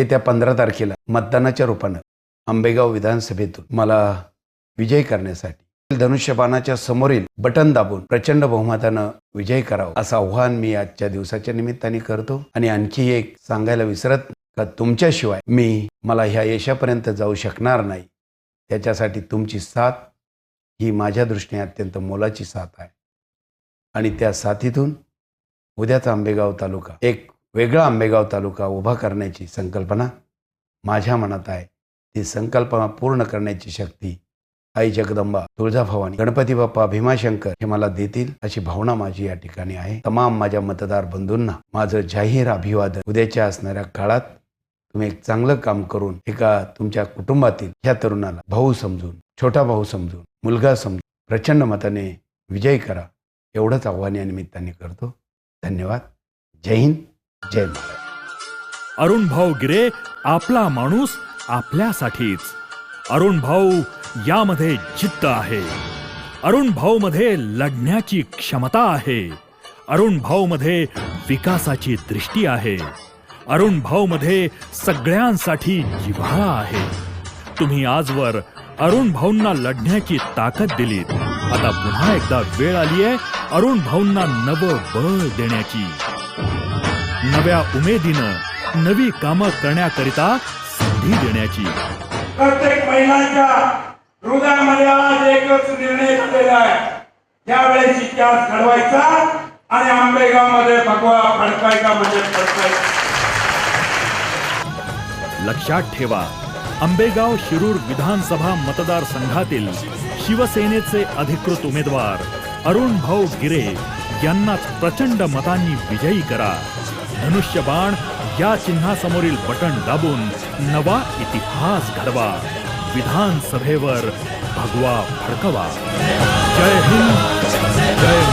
येत्या पंधरा तारखेला मतदानाच्या रूपानं आंबेगाव विधानसभेतून मला विजयी करण्यासाठी धनुष्यबाणाच्या समोरील बटन दाबून प्रचंड बहुमतानं विजयी करावं असं आव्हान मी आजच्या दिवसाच्या निमित्ताने करतो. आणि आणखी एक सांगायला विसरत का तुमच्याशिवाय मी मला ह्या यशापर्यंत जाऊ शकणार नाही. त्याच्यासाठी तुमची साथ ही माझ्या दृष्टीने अत्यंत मोलाची साथ आहे. आणि त्या साथीतून उद्याचा आंबेगाव तालुका एक वेगळा आंबेगाव तालुका उभा करण्याची संकल्पना माझ्या मनात आहे. ती संकल्पना पूर्ण करण्याची शक्ती आई जगदंबा तुळजाभवानी गणपती बाप्पा भीमाशंकर हे मला देतील अशी भावना माझी या ठिकाणी आहे. तमाम माझ्या मतदार बंधूंना माझं जाहीर अभिवादन. उद्याच्या असणाऱ्या काळात तुम्ही एक चांगलं काम करून एका तुमच्या कुटुंबातील ह्या तरुणाला भाऊ समजून छोटा भाऊ समजून मुलगा समजून प्रचंड मताने विजयी करा एवढंच आव्हान या निमित्ताने करतो. धन्यवाद. जय हिंद. जय महाराज अरुण भाऊ गिरे आपला माणूस आपल्यासाठीच. अरुण भाऊ यामध्ये जिद्द आहे. अरुण भाऊ मध्ये लढण्याची क्षमता आहे. अरुण भाऊ मध्ये विकासाची दृष्टी आहे. अरुण भाऊ मध्ये सगळ्यांसाठी जिव्हाळा आहे. तुम्ही आजवर अरुण भाऊंना लढण्याची ताकद दिलीत. आता पुन्हा एकदा वेळ आली आहे अरुण भाऊंना नवं बळ देण्याची. नव्या उमेदीनं नवी कामं करण्याकरिता संधी देण्याची. प्रत्येक महिलांच्या हृदयामध्ये आज एकच निर्णय झालेला आहे. त्यावेळेस इतिहास घडवायचा आणि आंबेगावमध्ये भगवा फडकायचा म्हणजे फडकायचा. लक्षात ठेवा आंबेगाव शिरूर विधानसभा मतदारसंघातील शिवसेनेचे अधिकृत उमेदवार अरुण भाऊ गिरे यांनाच प्रचंड मतांनी विजयी करा. धनुष्यबाण या चिन्हासमोरील बटन दाबून नवा इतिहास घडवा. विधानसभेवर भगवा फडकवा. जय हिंद जय